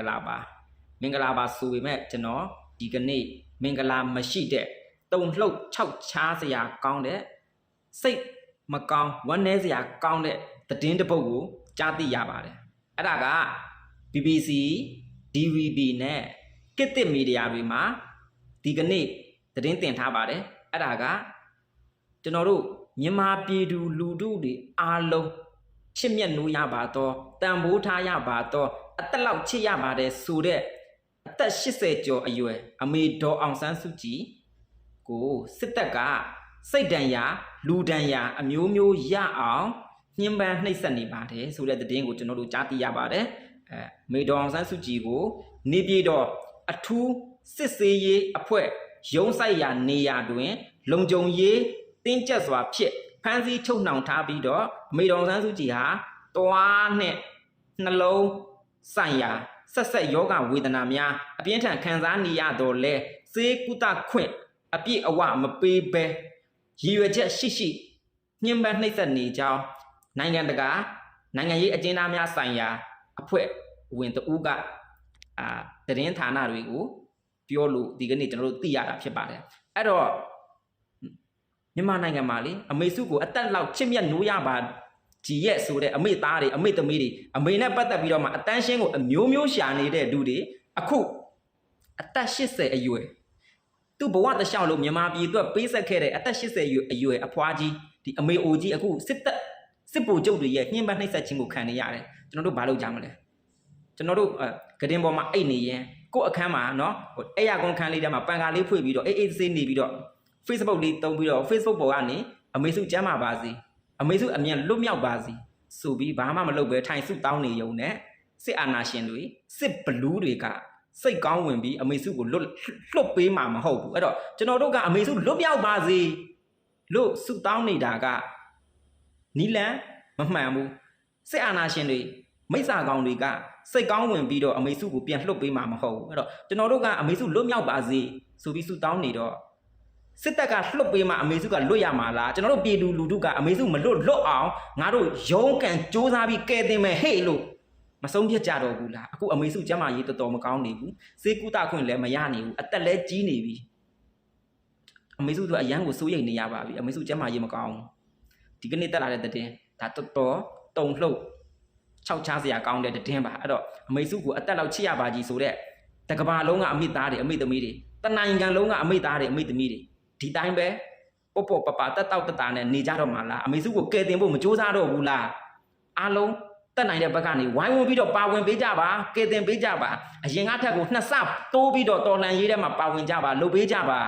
ဂလာပါမင်္ဂလာပါဆိုပေမဲ့ကျွန်တော်ဒီကနေ့မင်္ဂလာမရှိတဲ့တုံလှုပ်ခြောက်ချားစရာကောင်းတဲ့စိတ်မကောင်းဝမ်းနည်းစရာကောင်းတဲ့သတင်းတစ်ပုဒ်ကိုကြားသိရပါတယ်အဲ့ဒါက BBC DVB နဲ့ကစ်တစ်မီဒီယာတွေမှာဒီကနေ့သတင်းတင်ထားပါတယ်အဲ့ဒါကကျွန်တော်တို့မြန်မာပြည်သူလူထုတွေအားလုံးချစ်မြတ်နိုးရပါတော့တန်ဖိုးထားရပါတော့ အသက်လောက်ချစ်ရပါတယ်ဆိုတဲ့အသက်80ကျော်အရွယ်အမေဒေါ်အောင်ဆန်းစုကြည်ကိုစစ်တပ်ကစိတ်ဒဏ်ရာလူဒဏ်ရာအမျိုးမျိုးရအောင်ညှဉ်းပန်းနှိပ်စက်နေပါတယ်ဆိုတဲ့သတင်းကိုကျွန်တော်တို့ကြားသိရပါတယ်အဲမေဒေါ်အောင်ဆန်းစုကြည်ကို နေပြည်တော်အထူးစစ်ဆေးရေးအဖွဲ့ရုံးဆိုင်ရာနေရာတွင် လုံခြုံရေးတင်းကျပ်စွာဖြစ်ဖမ်းဆီးချုပ်နှောင်ထားပြီးတော့အမေတော်ဆန်းစုကြည်ဟာတွားနဲ့နှလုံး ဆိုင်ရာဆက်ဆက်ယောဂဝေဒနာများအပြင်းထန်ခံစားနေရတော့လဲစေကုသခွင့်အပြည့်အဝမပေးဘဲရည်ရွယ်ချက်ရှိရှိညှဉ်းပန်းနှိပ်စက်နေကြောင်းနိုင်ငံတကာနိုင်ငံရေးအကျဉ်းသားများဆိုင်ရာ အဖွဲ့ဝင်တဦးကအာသတင်းဌာနတွေကိုပြောလို့ဒီကနေ့ကျွန်တော်တို့သိရတာဖြစ်ပါတယ်အဲ့တော့မြန်မာနိုင်ငံမှာလေအမေစုကိုအသက်လောက်ချစ်မြတ်နိုးရပါ ကြည်ရက်ဆိုတဲ့အမိသားတွေအမိသမီးတွေအမေနဲ့ပတ်သက်ပြီးတော့မှအတန်းရှင်းကိုအမျိုးမျိုးရှာနေတဲ့လူတွေအခုအသက်80အရွယ်သူ့ဘဝတခြားလို့မြန်မာပြည်အတွက်ပေးဆက်ခဲ့တဲ့အသက်80အရွယ်အရွယ်အဖွားကြီးဒီအမေအိုကြီးအခုစစ်သက်စစ်ပိုလ်ချုပ်တွေရဲ့နှင်းပနှိပ်စက်ခြင်းကိုခံနေရတယ်ကျွန်တော်တို့ဘာလုပ်ကြမလဲကျွန်တော်တို့ဂဒင်ပေါ်မှာအိတ်နေရင်ကို့အခန်းမှာနော်အဲ့ရကွန်ခန်းလေးထဲမှာပန်ကာလေးဖွင့်ပြီးတော့အေးအေးဆေးနေပြီးတော့ Facebook လေးတုံးပြီးတော့ Facebook ပေါ်ကနေအမေစုကျမ်းပါပါစေ။ အမေစုအမြန်လွတ်မြောက်ပါစေဆိုပြီးဘာမှမလုပ်ပဲထိုင်စုတောင်းနေရုံနဲ့စစ်အာဏာရှင်တွေစစ်ဘလူးတွေကစိတ်ကောင်းဝင်ပြီးအမေစုကိုလွတ်လွတ်ပေးမှာမဟုတ်ဘူးအဲ့တော့ကျွန်တော်တို့ကအမေစုလွတ်မြောက်ပါစေလို့စုတောင်းနေတာကနီလန်မမှန်ဘူးစစ်အာဏာရှင်တွေမိစ္ဆာကောင်တွေကစိတ်ကောင်းဝင်ပြီးတော့အမေစုကိုပြန်လှုပ်ပေးမှာမဟုတ်ဘူးအဲ့တော့ကျွန်တော်တို့ကအမေစုလွတ်မြောက်ပါစေဆိုပြီးဆုတောင်းနေတော့ စစ်တပ်ကလှုပ်ပေးမှအမေစုကလွတ်ရမှာလားကျွန်တော်တို့ပြည်သူလူထုကအမေစုမလွတ်လွတ်အောင်ငါတို့ရုံးကန်စ조사ပြီးကဲတင်မယ်ဟေ့လို့မဆုံးဖြတ်ကြတော့ဘူးလားအခုအမေစုကျမ်းမာရေးတော်တော်မကောင်းနေဘူးစေကူတာခွင့်လည်းမရနိုင်ဘူးအသက်လည်းကြီးနေပြီအမေစုတို့အရန်ကိုစိုးရိမ်နေရပါပြီအမေစုကျမ်းမာရေးမကောင်းဘူးဒီကနေ့တက်လာတဲ့တဲ့တင်ဒါတော်တော်တုံလှုပ်ခြောက်ချားစရာကောင်းတဲ့တင်းပါအဲ့တော့အမေစုကိုအသက်လောက်ချစ်ရပါကြီးဆိုတဲ့တကဘာလုံးကအမိသားတွေအမိသမီးတွေတနိုင်ငံလုံးကအမိသားတွေအမိသမီးတွေ ဒီတိုင်းပဲပေါ့ပေါ့ပပတက်တောက်တက်တာနဲ့နေကြတော့မှာလားအမေစုကိုကယ်တင်ဖို့မကြိုးစားတော့ဘူးလားအားလုံးတက်နိုင်တဲ့ဘက်ကနေဝိုင်းဝန်းပြီးတော့ပါဝင်ပေးကြပါကယ်တင်ပေးကြပါအရင်ကထက်ကိုနှစ်ဆတိုးပြီးတော့တော်လန်ရေးထဲမှာပါဝင်ကြပါလုပ်ပေးကြပါ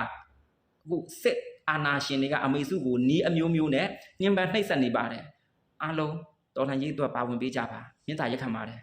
အခုစစ်အာဏာရှင်တွေကအမေစုကိုနီးအမျိုးမျိုးနဲ့ညှဉ်းပန်းနှိပ်စက်နေပါတယ်အားလုံးတော်လှန်ရေးအတွက်ပါဝင်ပေးကြပါမြင့်တာရက်ခံပါတယ်